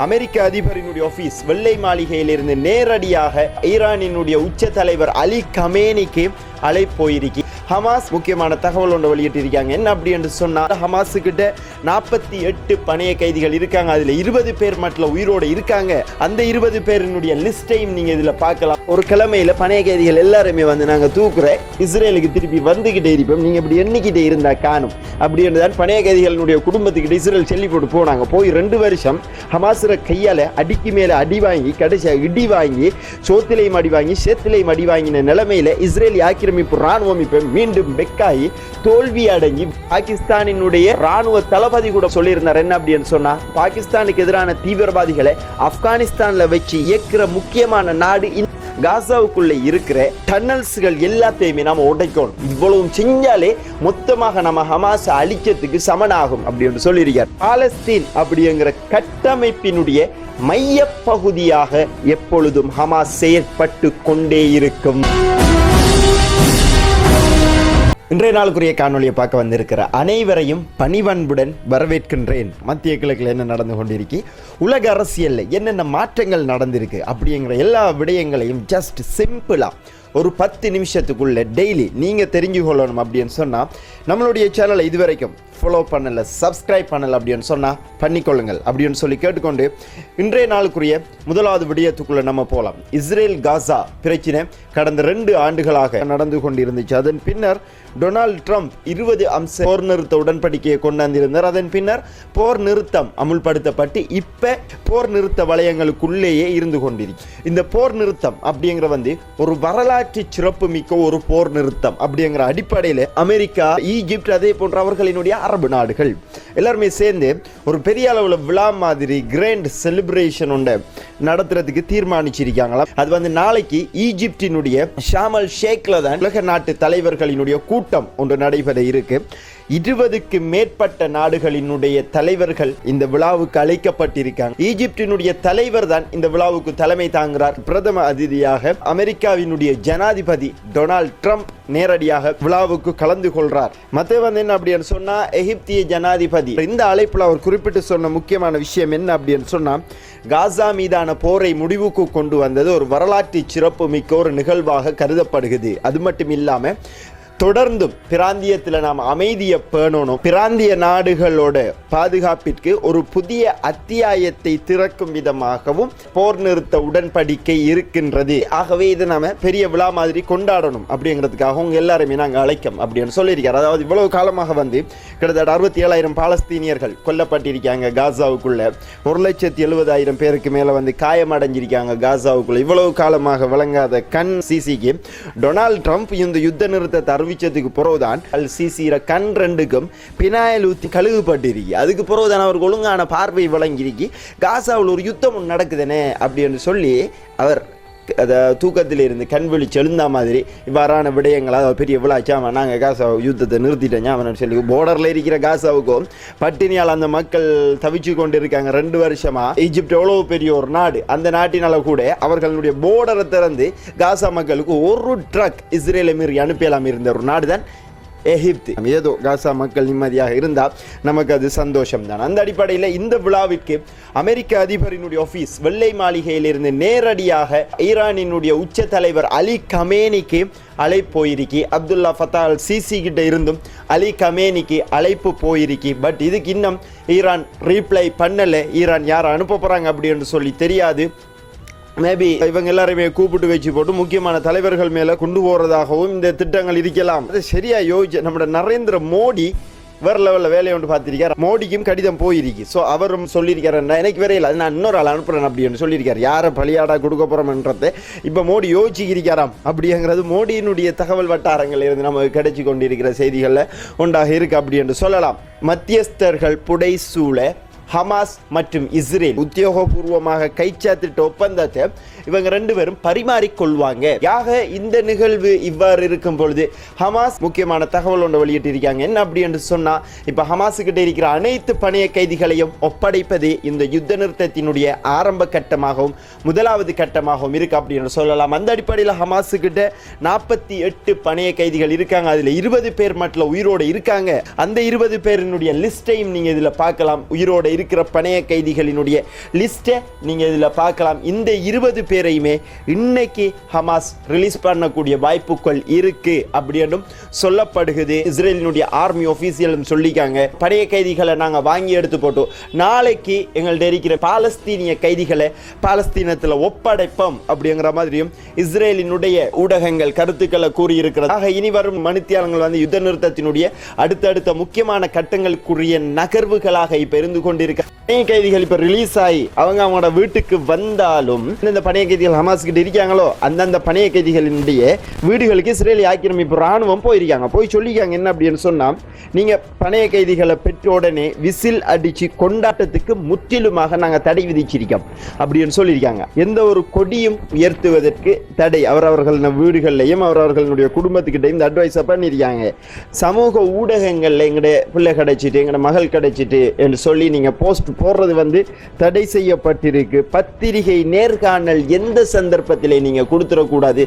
அமெரிக்க அதிபரினுடைய office வெள்ளை மாளிகையிலிருந்து நேரடியாக ஈரானினுடைய உச்ச தலைவர் அலி கமேனிக்கு அழைப்போயிருக்கி ஹமாஸ் முக்கியமான தகவல் ஒன்று வெளியிட்டிருக்காங்க. என்ன அப்படி என்று சொன்னால் ஹமாஸுக்கிட்ட நாற்பத்தி எட்டு பணைய கைதிகள் இருக்காங்க. அதில் இருபது பேர் மட்டும் உயிரோடு இருக்காங்க. அந்த இருபது பேரினுடைய லிஸ்ட்டையும் நீங்கள் இதில் பார்க்கலாம். ஒரு கிழமையில பணைய கைதிகள் எல்லாருமே வந்து நாங்கள் தூக்குற இஸ்ரேலுக்கு திருப்பி வந்துக்கிட்டே இருப்போம். நீங்கள் இப்படி எண்ணிக்கிட்டே இருந்தால் காணும். அப்படி என்றுதான் பணைய கைதிகளுடைய குடும்பத்துக்கிட்ட இஸ்ரேல் சொல்லி போட்டு போனாங்க. போய் ரெண்டு வருஷம் ஹமாசுர கையால் அடிக்கு மேலே அடி வாங்கி கடைசியாக இடி வாங்கி சோத்திலையும் அடி வாங்கி சேத்திலையும் அடி வாங்கின நிலைமையில இஸ்ரேலி ஆக்கிரமிப்பு ராணுவம் இப்போ மீண்டும் பெக்காயி தோல்வி அடங்கி பாகிஸ்தானினுடைய ராணுவ தளபதி கூட சொல்லியிருந்தார். என்ன அப்படின்னு சொன்னா பாகிஸ்தானுக்கு எதிரான தீவிரவாதிகளை ஆப்கானிஸ்தான்ல வச்சு இயக்குற முக்கியமான நாடு காசாவுக்குள்ளே காசாவுக்குள்ள இருக்கிற டன்னல்ஸ்கள் எல்லாத்தையுமே நாம உடைக்கணும். இவ்வளவு செஞ்சாலே மொத்தமாக நம்ம ஹமாஸ் அழிக்கிறதுக்கு சமனாகும் அப்படின்னு சொல்லியிருக்கார். பாலஸ்தீன் அப்படிங்கிற கட்டமைப்பினுடைய மைய பகுதியாக எப்பொழுதும் ஹமாஸ் செயற்பட்டு கொண்டே இருக்கும். இன்றைய நாளுக்குரிய காணொலியை பார்க்க வந்திருக்கிற அனைவரையும் பணிவன்புடன் வரவேற்கின்றேன். மத்திய கிழக்கில் என்ன நடந்து கொண்டிருக்கு? உலக அரசியலில் என்னென்ன மாற்றங்கள் நடந்திருக்கு? அப்படிங்கிற எல்லா விடயங்களையும் ஜஸ்ட் சிம்பிளாக ஒரு பத்து நிமிஷத்துக்குள்ளே டெய்லி நீங்கள் தெரிஞ்சு கொள்ளணும் அப்படின்னு சொன்னால் நம்மளுடைய சேனலை இதுவரைக்கும் ஃபாலோ பண்ணலை சப்ஸ்கிரைப் பண்ணலை அப்படின்னு சொன்னால் பண்ணிக்கொள்ளுங்கள் அப்படின்னு சொல்லி கேட்டுக்கொண்டு இன்றைய நாளுக்குரிய முதலாவது விடயத்துக்குள்ளே நம்ம போகலாம் இஸ்ரேல் காசா பிரச்சனை கடந்த ரெண்டு ஆண்டுகளாக நடந்து கொண்டிருந்துச்சு. அதன் பின்னர் டொனால்ட் ட்ரம்ப் இருபது அம்ச போர் நிறுத்த உடன்படிக்கையை கொண்டாந்திருந்தார். அதன் பின்னர் போர் நிறுத்தம் அமுல்படுத்தப்பட்டு இப்போ போர் நிறுத்த வளையங்களுக்குள்ளேயே இருந்து கொண்டிருக்கு. இந்த போர் நிறுத்தம் அப்படிங்கிற வந்து ஒரு வரலாறு வரலாற்று சிறப்பு மிக்க ஒரு போர் நிறுத்தம் அப்படிங்கிற அடிப்படையில் அமெரிக்கா ஈஜிப்ட் அதே போன்ற அவர்களினுடைய அரபு நாடுகள். எல்லாருமே சேர்ந்து ஒரு பெரிய அளவில் விழா மாதிரி கிராண்ட் செலிப்ரேஷன் ஒன்று நடத்துறதுக்கு தீர்மானிச்சிருக்காங்களா? அது வந்து நாளைக்கு ஈஜிப்டினுடைய ஷாமல் ஷேக்ல தான் உலக நாட்டு தலைவர்களினுடைய கூட்டம் ஒன்று நடைபெற இருக்கு. இருபதுக்கு மேற்பட்ட நாடுகளினுடைய தலைவர்கள் இந்த விழாவுக்கு அழைக்கப்பட்டிருக்காங்க. ஈஜிப்டினுடைய தலைவர் தான் இந்த விழாவுக்கு தலைமை தாங்குகிறார் பிரதம அதிதியாக அமெரிக்காவினுடைய ஜனாதிபதி டொனால்ட் ட்ரம்ப் நேரடியாக விழாவுக்கு கலந்து கொள்றார். மத்த வந்து என்ன அப்படின்னு சொன்னா எகிப்திய ஜனாதிபதி. இந்த அழைப்புல அவர் குறிப்பிட்டு சொன்ன முக்கியமான விஷயம் என்ன அப்படின்னு சொன்னா காசா மீதான போரை முடிவுக்கு கொண்டு வந்தது ஒரு வரலாற்று சிறப்பு மிக்க ஒரு நிகழ்வாக கருதப்படுகிறது. அது மட்டும் இல்லாமல் தொடர்ந்தும் பிராந்தியத்தில் நாம் அமைதியை பேணணும். பிராந்திய நாடுகளோட பாதுகாப்பிற்கு ஒரு புதிய அத்தியாயத்தை திறக்கும் விதமாகவும் போர் நிறுத்த உடன்படிக்கை இருக்கின்றது. ஆகவே இதை நாம பெரிய விழா மாதிரி கொண்டாடணும் அப்படிங்கிறதுக்காக உங்க எல்லாருமே நாங்கள் அழைக்கும் அப்படின்னு சொல்லியிருக்காரு. அதாவது இவ்வளவு காலமாக வந்து கிட்டத்தட்ட அறுபத்தி ஏழாயிரம் பாலஸ்தீனியர்கள் கொல்லப்பட்டிருக்காங்க காசாவுக்குள்ள. ஒரு லட்சத்தி எழுபதாயிரம் பேருக்கு மேல வந்து காயமடைஞ்சிருக்காங்க காசாவுக்குள்ள. இவ்வளவு காலமாக விளங்காத கண் சிசிக்கு. டொனால்ட் ட்ரம்ப் இந்த யுத்த நிறுத்தத்தை அறிவிச்சதுக்கு பிறகுதான் அல் சிசிற கண் ரெண்டுக்கும் பினாயில் ஊற்றி கழுகுப்பட்டிருக்கு அதுக்கு பிறகுதான் அவருக்கு ஒழுங்கான பார்வை வழங்கியிருக்கி காசாவில் ஒரு யுத்தம் ஒண்ணு நடக்குதுனே அப்படின்னு சொல்லி அவர் அதை தூக்கத்தில் இருந்து கண் விழிச்சு எழுந்தா மாதிரி இவ்வாறான விடயங்கள் அதாவது பெரிய விழாச்சாம நாங்கள் காசா யுத்தத்தை நிறுத்திட்டேன் அவன் சொல்லி போர்டரில் இருக்கிற காசாவுக்கும் பட்டினியால் அந்த மக்கள் தவிச்சு கொண்டு இருக்காங்க ரெண்டு வருஷமாக ஈஜிப்ட் எவ்வளோ பெரிய ஒரு நாடு அந்த நாட்டினால கூட அவர்களுடைய போர்டரை திறந்து காசா மக்களுக்கு ஒரு ட்ரக் இஸ்ரேலை மீறி அனுப்பியலாம் இருந்த ஒரு நாடு தான் எகிப்து. ஏதோ காசா மக்கள் நிம்மதியாக இருந்தால் நமக்கு அது சந்தோஷம் தான் அந்த அடிப்படையில் இந்த விழாவிற்கு அமெரிக்க அதிபரினுடைய ஆஃபீஸ் வெள்ளை மாளிகையிலிருந்து நேரடியாக ஈரானினுடைய உச்ச தலைவர் அலி கமேனிக்கு அழைப்பு போயிருக்கி. அப்துல்லா ஃபத்தா அல் சிசி கிட்ட இருந்தும் அலி கமேனிக்கு அழைப்பு போயிருக்கி. பட் இதுக்கு இன்னும் ஈரான் ரீப்ளை பண்ணலை. ஈரான் யாரை அனுப்ப போகிறாங்க அப்படின்னு சொல்லி தெரியாது. மேபி இவங்க எல்லாருமே கூப்பிட்டு வச்சு போட்டு முக்கியமான தலைவர்கள் மேல கொண்டு போறதாகவும் இந்த திட்டங்கள் இருக்கலாம். அது சரியா யோசிச்சு நம்ம நரேந்திர மோடி வேற லெவலில் வேலையை வந்து பார்த்திருக்கார். மோடிக்கும் கடிதம் போயிருக்கு. ஸோ அவரும் சொல்லியிருக்காருன்னா எனக்கு வேற இல்லை நான் இன்னொரு ஆள் அனுப்புகிறேன் அப்படின்னு சொல்லியிருக்காரு. யாரை பலியாடா கொடுக்க போறோம்ன்றதை இப்போ மோடி யோசிச்சிருக்காராம். அப்படிங்கிறது மோடியினுடைய தகவல் வட்டாரங்கள் இருந்து நமக்கு கிடைச்சி கொண்டிருக்கிற செய்திகளில் ஒன்றாக இருக்கு அப்படி என்று சொல்லலாம். மத்தியஸ்தர்கள் புடை சூழ ஹமாஸ் மற்றும் இஸ்ரேல் உத்தியோகபூர்வமாக கைச்சாத்திட்ட ஒப்பந்தத்தை இவங்க ரெண்டு பேரும் பரிமாறிக்கொள்வாங்க. யாக இந்த நிகழ்வு இவ்வாறு இருக்கும் பொழுது ஹமாஸ் முக்கியமான தகவல் ஒன்று வெளியிட்டிருக்காங்க. என்ன அப்படி என்று சொன்னால் இப்போ ஹமாஸுக்கிட்ட இருக்கிற அனைத்து பணைய கைதிகளையும் ஒப்படைப்பது இந்த யுத்த நிறுத்தத்தினுடைய ஆரம்ப கட்டமாகவும் முதலாவது கட்டமாகவும் இருக்கு அப்படின்னு சொல்லலாம். அந்த அடிப்படையில் ஹமாஸுக்கிட்ட நாற்பத்தி எட்டு பணைய கைதிகள் இருக்காங்க. அதில் இருபது பேர் மட்டும் உயிரோட இருக்காங்க. அந்த இருபது பேரினுடைய லிஸ்ட்டையும் நீங்கள் இதில் பார்க்கலாம். உயிரோட இருக்கிற பணைய கைதிகளினுடைய லிஸ்ட்டை நீங்கள் இதில் பார்க்கலாம். இந்த இருபது பேர் பேரையுமே இன்னைக்கு ஹமாஸ் ரிலீஸ் பண்ணக்கூடிய வாய்ப்புகள் இருக்கு அப்படின்னும் சொல்லப்படுகிறது. இஸ்ரேலினுடைய ஆர்மி ஒஃபீஷியலும் சொல்லிக்காங்க பழைய கைதிகளை நாங்கள் வாங்கி எடுத்து போட்டோம். நாளைக்கு எங்கள்ட்ட இருக்கிற பாலஸ்தீனிய கைதிகளை பாலஸ்தீனத்தில் ஒப்படைப்போம் அப்படிங்கிற மாதிரியும் இஸ்ரேலினுடைய ஊடகங்கள் கருத்துக்களை கூறியிருக்கிறது. ஆக இனி வரும் மணித்தியாலங்கள் வந்து யுத்த நிறுத்தத்தினுடைய அடுத்தடுத்த முக்கியமான கட்டங்களுக்குரிய நகர்வுகளாக இப்போ இருந்து கொண்டிருக்க. பணைய கைதிகள் இப்போ ரிலீஸ் ஆகி அவங்க அவங்களோட வீட்டுக்கு வந்தாலும் இந்த பணைய பணைய கைதிகள் ஹமாஸ் கிட்ட இருக்காங்களோ அந்தந்த பணைய கைதிகளினுடைய வீடுகளுக்கு இஸ்ரேலி ஆக்கிரமிப்பு ராணுவம் போயிருக்காங்க. போய் சொல்லிக்காங்க என்ன அப்படின்னு சொன்னால் நீங்கள் பணைய கைதிகளை பெற்ற உடனே விசில் அடித்து கொண்டாட்டத்துக்கு முற்றிலுமாக நாங்கள் தடை விதிச்சிருக்கோம் அப்படின்னு சொல்லியிருக்காங்க. எந்த ஒரு கொடியும் உயர்த்துவதற்கு தடை அவரவர்கள் வீடுகள்லையும் அவரவர்களுடைய குடும்பத்துக்கிட்டையும் இந்த அட்வைஸை பண்ணியிருக்காங்க. சமூக ஊடகங்களில் எங்களுடைய பிள்ளை கிடைச்சிட்டு எங்களோட மகள் கிடைச்சிட்டு என்று சொல்லி நீங்கள் போஸ்ட் போடுறது வந்து தடை செய்யப்பட்டிருக்கு. பத்திரிகை நேர்காணல் எந்த சந்தர்ப்பத்திலே நீங்க கொடுத்துடக்கூடாது.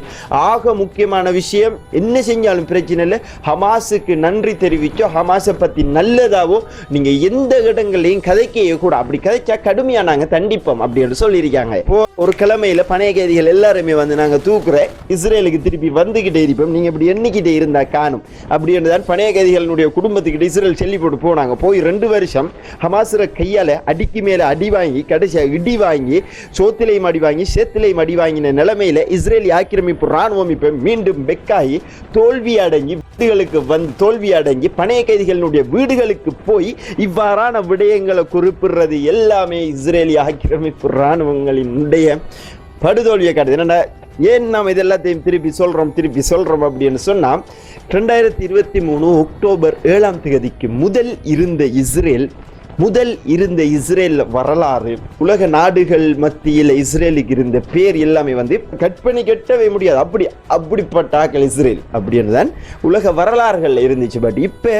ஆக முக்கியமான விஷயம் என்ன செஞ்சாலும் பிரச்சனை இல்லை. ஹமாஸுக்கு நன்றி தெரிவிச்சோ ஹமாஸை பத்தி நல்லதாவோ நீங்க எந்த இடங்கள்லையும் கதைக்க கூட அப்படி கதைச்சா கடுமையா நாங்க தண்டிப்போம் அப்படின்னு சொல்லியிருக்காங்க. ஒரு கிழமையில பணைய கைதிகள் எல்லாருமே வந்து நாங்கள் தூக்குற இஸ்ரேலுக்கு திருப்பி வந்துகிட்டே இருப்போம். நீங்க இப்படி எண்ணிக்கிட்டே இருந்தா காணும். அப்படின்னு தான் பணைய கைதிகளுடைய குடும்பத்துக்கிட்ட இஸ்ரேல் செல்லி போட்டு போனாங்க. போய் ரெண்டு வருஷம் ஹமாசுர கையால அடிக்கு மேல அடி வாங்கி கடைசியாக இடி வாங்கி சோத்திலையும் அடி வாங்கி சேத்திலையும் அடி வாங்கின நிலைமையில இஸ்ரேலி ஆக்கிரமிப்பு ராணுவம் இப்ப மீண்டும் பெக்காகி தோல்வி அடங்கி வீடுகளுக்கு வந்து தோல்வி அடங்கி பணைய கைதிகளினுடைய வீடுகளுக்கு போய் இவ்வாறான விடயங்களை குறிப்பிடுறது எல்லாமே இஸ்ரேலி ஆக்கிரமிப்பு இராணுவங்களினுடைய படுதோல்வியை காட்டுது. என்னடா ஏன் நாம் இது எல்லாத்தையும் திருப்பி சொல்கிறோம் திருப்பி சொல்கிறோம் அப்படின்னு சொன்னால் ரெண்டாயிரத்தி இருபத்தி மூணு அக்டோபர் ஏழாம் தேதிக்கு முதல் இருந்த இஸ்ரேல் முதல் இருந்த இஸ்ரேல் வரலாறு உலக நாடுகள் மத்தியில் இஸ்ரேலுக்கு இருந்த பேர் எல்லாமே வந்து கற்பனை கட்டவே முடியாது. அப்படி அப்படிப்பட்ட ஆக்கள் இஸ்ரேல். அப்படின்னு தான் உலக வரலாறுகள் இருந்துச்சு. பட் இப்போ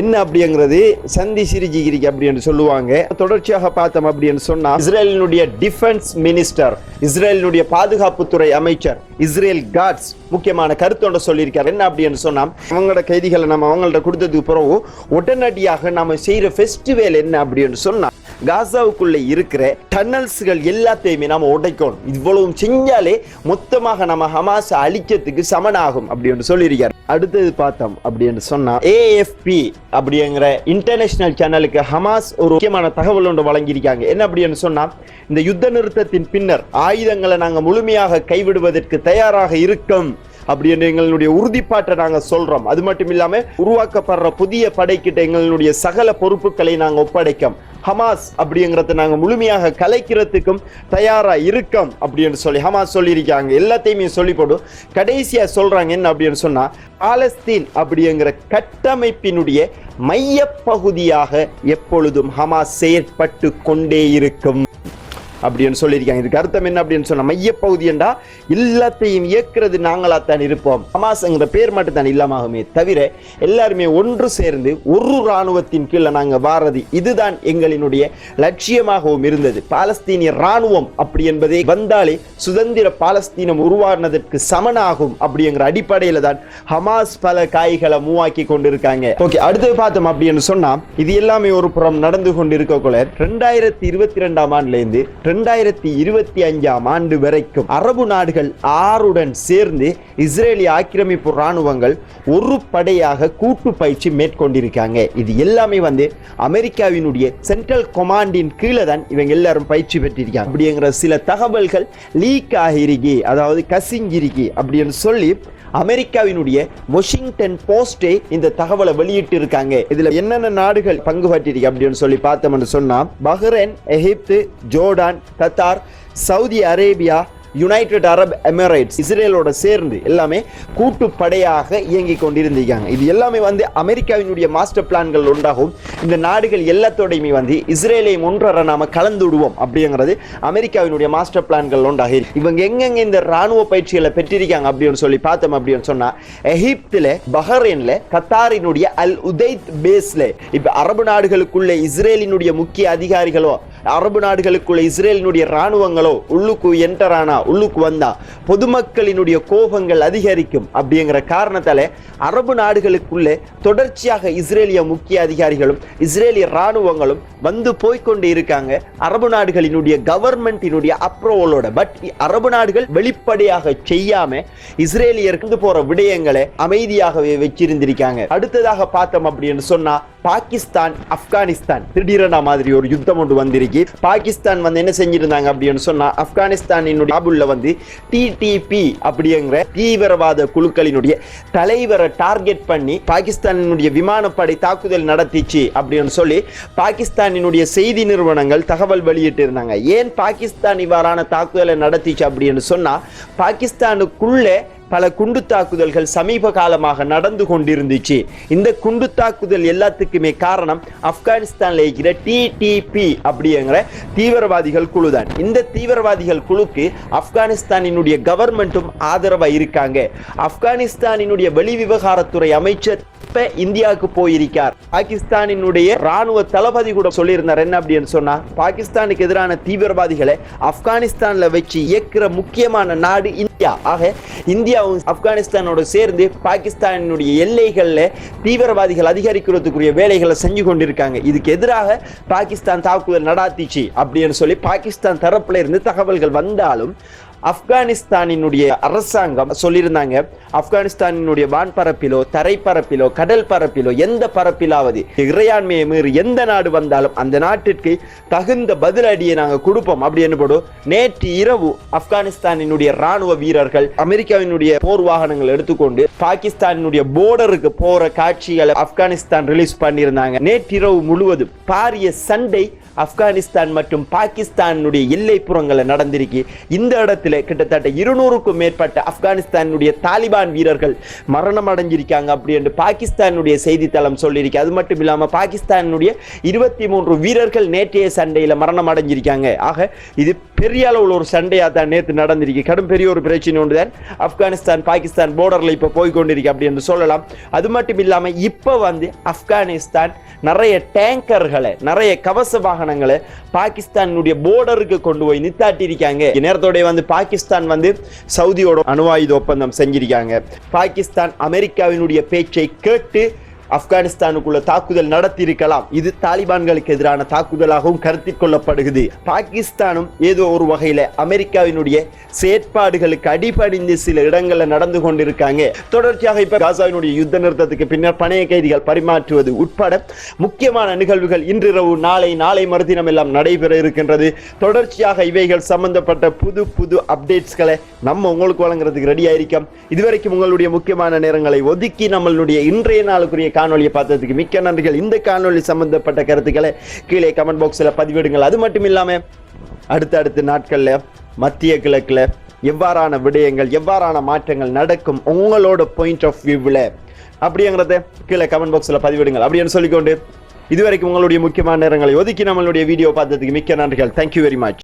என்ன அப்படிங்கிறது சந்தி சிரிஜிகிரி அப்படின்னு சொல்லுவாங்க. தொடர்ச்சியாக பார்த்தோம் அப்படின்னு சொன்னா இஸ்ரேலினுடைய டிஃபென்ஸ் மினிஸ்டர் இஸ்ரேலினுடைய பாதுகாப்புத்துறை அமைச்சர் இஸ்ரேல் காட்ஸ் முக்கியமான கருத்தோட சொல்லியிருக்காரு. என்ன அப்படின்னு சொன்னா அவங்களோட கைதிகளை நம்ம அவங்கள்ட்ட கொடுத்ததுக்கு பிறகு உடனடியாக நம்ம செய்கிற ஃபெஸ்டிவல் என்ன அப்படின்னு சொன்னா காசாவுக்குள்ள இருக்கிற டன்னல்ஸ்கள் எல்லாத்தையுமே நாம உடைக்கணும். இவ்வளவும் செஞ்சாலே மொத்தமாக நம்ம ஹமாஸ் அழிக்கிறதுக்கு சமனாகும் அப்படின்னு சொல்லியிருக்கார். அடுத்தது பார்த்தோம் அப்படின்னு சொன்னா ஏஎஃப்பி அப்படிங்கிற இன்டர்நேஷனல் சேனலுக்கு ஹமாஸ் ஒரு முக்கியமான தகவல் ஒன்று வழங்கியிருக்காங்க. என்ன அப்படின்னு சொன்னா இந்த யுத்த நிறுத்தத்தின் பின்னர் ஆயுதங்களை நாங்கள் முழுமையாக கைவிடுவதற்கு தயாராக இருக்கோம். அப்படின்னு எங்களுடைய உறுதிப்பாட்டை நாங்கள் சொல்றோம். அது மட்டும் இல்லாம உருவாக்கப்படுற புதிய படைக்கிட்ட எங்களுடைய சகல பொறுப்புகளை நாங்கள் ஒப்படைக்கோம். ஹமாஸ் அப்படிங்கிறத நாங்கள் முழுமையாக கலைக்கிறதுக்கும் தயாராக இருக்கோம் அப்படின்னு சொல்லி ஹமாஸ் சொல்லியிருக்காங்க. எல்லாத்தையுமே சொல்லி போடும் கடைசியாக சொல்கிறாங்க என்ன அப்படின்னு சொன்னால் பாலஸ்தீன் அப்படிங்கிற கட்டமைப்பினுடைய மையப்பகுதியாக எப்பொழுதும் ஹமாஸ் செயற்பட்டு கொண்டே இருக்கும். அப்படின்னு சொல்லியிருக்காங்க. இதுக்கு அர்த்தம் என்ன அப்படின்னு சொன்னால் மையப்பகுதி என்றா எல்லாத்தையும் இயக்குறது நாங்களாக தான் இருப்போம் ஹமாஸ்ங்கிற பேர் மட்டும் தான் இல்லாமகுமே தவிர எல்லாருமே ஒன்று சேர்ந்து ஒரு இராணுவத்தின் கீழே நாங்கள் வாரது இதுதான் எங்களினுடைய லட்சியமாகவும் இருந்தது. பாலஸ்தீனிய இராணுவம் அப்படி என்பதே வந்தாலே சுதந்திர பாலஸ்தீனம் உருவானதற்கு சமனாகும் அப்படிங்கிற அடிப்படையில் தான் ஹமாஸ் பல காய்களை மூவாக்கி கொண்டிருக்காங்க. ஓகே அடுத்தது பார்த்தோம் அப்படின்னு சொன்னா இது எல்லாமே ஒரு புறம் நடந்து கொண்டிருக்கக்குள்ள ரெண்டாயிரத்தி இருபத்தி ரெண்டாம் ஆண்டுலேருந்து ரெண்டாயிரத்தி இருபத்தி அஞ்சாம் ஆண்டு வரைக்கும் அரபு நாடுகள் ஆறுடன் சேர்ந்து இஸ்ரேலி ஆக்கிரமிப்பு ராணுவங்கள் ஒரு படையாக கூட்டு பயிற்சி மேற்கொண்டிருக்காங்க. இது எல்லாமே வந்து அமெரிக்காவினுடைய சென்ட்ரல் கொமாண்டின் கீழே தான் இவங்க எல்லாரும் பயிற்சி பெற்றிருக்காங்க. அப்படிங்கிற சில தகவல்கள் லீக் ஆகிருக்கி அதாவது கசிங்கிருக்கி அப்படின்னு சொல்லி அமெரிக்காவினுடைய வாஷிங்டன் போஸ்டே இந்த தகவலை வெளியிட்டு இருக்காங்க இதுல என்னென்ன நாடுகள் பங்கு பற்றிருக்கு அப்படின்னு சொல்லி பார்த்தோம்னு சொன்னா Bahrain Egypt Jordan Qatar Saudi Arabia United Arab Emirates இஸ்ரேலோட சேர்ந்து எல்லாமே கூட்டு படையாக இயங்கி கொண்டிருந்திருக்காங்க. இது எல்லாமே வந்து அமெரிக்காவினுடைய மாஸ்டர் பிளான்கள் உண்டாகும் இந்த நாடுகள் எல்லாத்தோடையுமே வந்து இஸ்ரேலையும் ஒன்றரை நாம கலந்து விடுவோம் அப்படிங்கிறது அமெரிக்காவினுடைய மாஸ்டர் பிளான்கள் உண்டாகி இவங்க எங்கெங்க இந்த ராணுவ பயிற்சிகளை பெற்றிருக்காங்க அப்படின்னு சொல்லி பார்த்தோம் அப்படின்னு சொன்னா எகிப்தில் பஹ்ரைன்ல கத்தாரினுடைய அல் உதைத் பேஸ்ல. இப்ப அரபு நாடுகளுக்குள்ள இஸ்ரேலினுடைய முக்கிய அதிகாரிகளோ அரபு நாடுகளுக்குள்ள இஸ்ரேலினுடைய ராணுவங்களோ உள்ளுக்கு என்டர் ஆனா உள்ளுக்கு வந்தா பொதுமக்களினுடைய கோபங்கள் அதிகரிக்கும் அப்படிங்கிற காரணத்தால அரபு நாடுகளுக்குள்ளே தொடர்ச்சியாக இஸ்ரேலிய முக்கிய அதிகாரிகளும் இஸ்ரேலிய இராணுவங்களும் வந்து போய்க்கொண்டு இருக்காங்க. அரபு நாடுகளினுடைய கவர்மெண்டினுடைய அப்ரூவலோட. பட் அரபு நாடுகள் வெளிப்படையாக செய்யாம இஸ்ரேலியருக்கு போற விடயங்களை அமைதியாகவே வச்சிருந்திருக்காங்க. அடுத்ததாக பார்த்தோம் அப்படின்னு சொன்னா பாகிஸ்தான் ஆப்கானிஸ்தான் திடீரென மாதிரி ஒரு யுத்தம் ஒன்று வந்திருக்கு. பாகிஸ்தான் வந்து என்ன செஞ்சிருந்தாங்க அப்படின்னு சொன்னா ஆப்கானிஸ்தானினுடைய காபுல்ல வந்து டிடிபி அப்படிங்கிற தீவிரவாத குழுக்களினுடைய தலைவரை டார்கெட் பண்ணி பாகிஸ்தானினுடைய விமானப்படை தாக்குதல் நடத்திச்சு அப்படின்னு சொல்லி பாகிஸ்தானினுடைய செய்தி நிறுவனங்கள் தகவல் வெளியிட்டு இருந்தாங்க ஏன் பாகிஸ்தான் இவ்வாறான தாக்குதலை நடத்திச்சு அப்படின்னு சொன்னா பாகிஸ்தானுக்குள்ளே பல குண்டு தாக்குதல்கள் சமீப காலமாக நடந்து கொண்டிருந்துச்சு. இந்த குண்டு தாக்குதல் எல்லாத்துக்குமே காரணம் ஆப்கானிஸ்தான்ல இருக்கிற டிடிபி அப்படிங்கிற தீவிரவாதிகள் குழு தான் இந்த தீவிரவாதிகள் குழுக்கு ஆப்கானிஸ்தானினுடைய கவர்மெண்ட்டும் ஆதரவா இருக்காங்க. ஆப்கானிஸ்தானினுடைய வெளிவிவகாரத்துறை அமைச்சர் இந்தியாவுக்கு போயிருக்கார். பாகிஸ்தானினுடைய ராணுவ தளபதி கூட சொல்லியிருந்தார். என்ன அப்படின்னு சொன்னா பாகிஸ்தானுக்கு எதிரான தீவிரவாதிகளை ஆப்கானிஸ்தான்ல வச்சு இயக்குற முக்கியமான நாடு இந்தியா. ஆக இந்தியாவும் ஆப்கானிஸ்தானோட சேர்ந்து பாகிஸ்தானுடைய எல்லைகள்ல தீவிரவாதிகள் அதிகரிக்கிறதுக்குரிய வேலைகளை செஞ்சு கொண்டிருக்காங்க. இதுக்கு எதிராக பாகிஸ்தான் தாக்குதல் நடாத்திச்சு அப்படின்னு சொல்லி பாகிஸ்தான் தரப்புல இருந்து தகவல்கள் வந்தாலும் ஆப்கானிஸ்தானினுடைய அரசாங்கம் சொல்லியிருந்தாங்க ஆப்கானிஸ்தானினுடைய வான்பரப்பிலோ தரைப்பரப்பிலோ கடல் பரப்பிலோ எந்த பரப்பிலாவது இறையாண்மையை மீறி எந்த நாடு வந்தாலும் அந்த நாட்டிற்கு தகுந்த பதிலடியை நாங்கள் கொடுப்போம். அப்படி என்னப்படும் நேற்று இரவு ஆப்கானிஸ்தானினுடைய ராணுவ வீரர்கள் அமெரிக்காவினுடைய போர் வாகனங்கள் எடுத்துக்கொண்டு பாகிஸ்தானினுடைய போர்டருக்கு போற காட்சிகளை ஆப்கானிஸ்தான் ரிலீஸ் பண்ணியிருந்தாங்க. நேற்றிரவு முழுவதும் பாரிய சண்டை ஆப்கானிஸ்தான் மற்றும் பாகிஸ்தானுடைய எல்லைப்புறங்களை நடந்திருக்கு. இந்த இடத்துல கிட்டத்தட்ட இருநூறுக்கும் மேற்பட்ட ஆப்கானிஸ்தானுடைய தாலிபான் வீரர்கள் மரணம் அடைஞ்சிருக்காங்க அப்படி என்று பாகிஸ்தானுடைய செய்தித்தளம் சொல்லியிருக்கு. அது மட்டும் இல்லாமல் பாகிஸ்தானுடைய இருபத்தி மூன்று வீரர்கள் நேற்றைய சண்டையில் மரணம் அடைஞ்சிருக்காங்க ஆக இது பெரிய அளவில் ஒரு சண்டையாக தான் நேற்று நடந்திருக்கு. கடும் பெரிய ஒரு பிரச்சனை ஒன்று தான். ஆப்கானிஸ்தான் பாகிஸ்தான் போர்டரில் இப்போ போய் கொண்டிருக்கு அப்படி என்று சொல்லலாம். அது மட்டும் இல்லாமல் இப்போ வந்து ஆப்கானிஸ்தான் நிறைய டேங்கர்களை நிறைய கவச வாகனங்களை பாகிஸ்தானுடைய போர்டருக்கு கொண்டு போய் நித்தாட்டியிருக்காங்க. நேரத்தோடைய வந்து பாகிஸ்தான் வந்து சவுதியோட அணுவாயுத ஒப்பந்தம் செஞ்சிருக்காங்க. பாகிஸ்தான் அமெரிக்காவினுடைய பேச்சை கேட்டு ஆப்கானிஸ்தானுக்குள்ள தாக்குதல் நடத்தியிருக்கலாம். இது தாலிபான்களுக்கு எதிரான தாக்குதலாகவும் கருத்தில் கொள்ளப்படுகிறது. பாகிஸ்தானும் ஏதோ ஒரு வகையில அமெரிக்காவினுடைய செயற்பாடுகளுக்கு அடிபணிந்து சில இடங்களில் நடந்து கொண்டிருக்காங்க. தொடர்ச்சியாக இப்ப காசாவினுடைய யுத்த நிறுத்தத்துக்கு பின்னர் பணைய கைதிகள் பரிமாற்றுவது உட்பட முக்கியமான நிகழ்வுகள் இன்றிரவு நாளை நாளை மறுதினம் எல்லாம் நடைபெற இருக்கின்றது. தொடர்ச்சியாக இவைகள் சம்பந்தப்பட்ட புது புது அப்டேட்ஸ்களை நம்ம உங்களுக்கு வழங்குறதுக்கு ரெடியாக இருக்கோம் இதுவரைக்கும் உங்களுடைய முக்கியமான நேரங்களை ஒதுக்கி நம்மளுடைய இன்றைய நாளுக்குரிய காணொலியை பார்த்ததுக்கு மிக்க நன்றிகள். இந்த காணொலி சம்பந்தப்பட்ட கருத்துக்களை கீழே கமெண்ட் பாக்ஸில் பதிவிடுங்கள். அது மட்டும் இல்லாமல் அடுத்தடுத்த நாட்களில் மத்திய கிழக்கில் எவ்வாறான விடயங்கள் எவ்வாறான மாற்றங்கள் நடக்கும் உங்களோட பாயிண்ட் ஆஃப் வியூவில் அப்படிங்கிறத கீழே கமெண்ட் பாக்ஸில் பதிவிடுங்கள். அப்படின்னு சொல்லிக்கொண்டு இதுவரைக்கும் உங்களுடைய முக்கியமான நேரங்களை ஒதுக்கி நம்மளுடைய வீடியோ பார்த்ததுக்கு மிக்க நன்றிகள். Thank you very much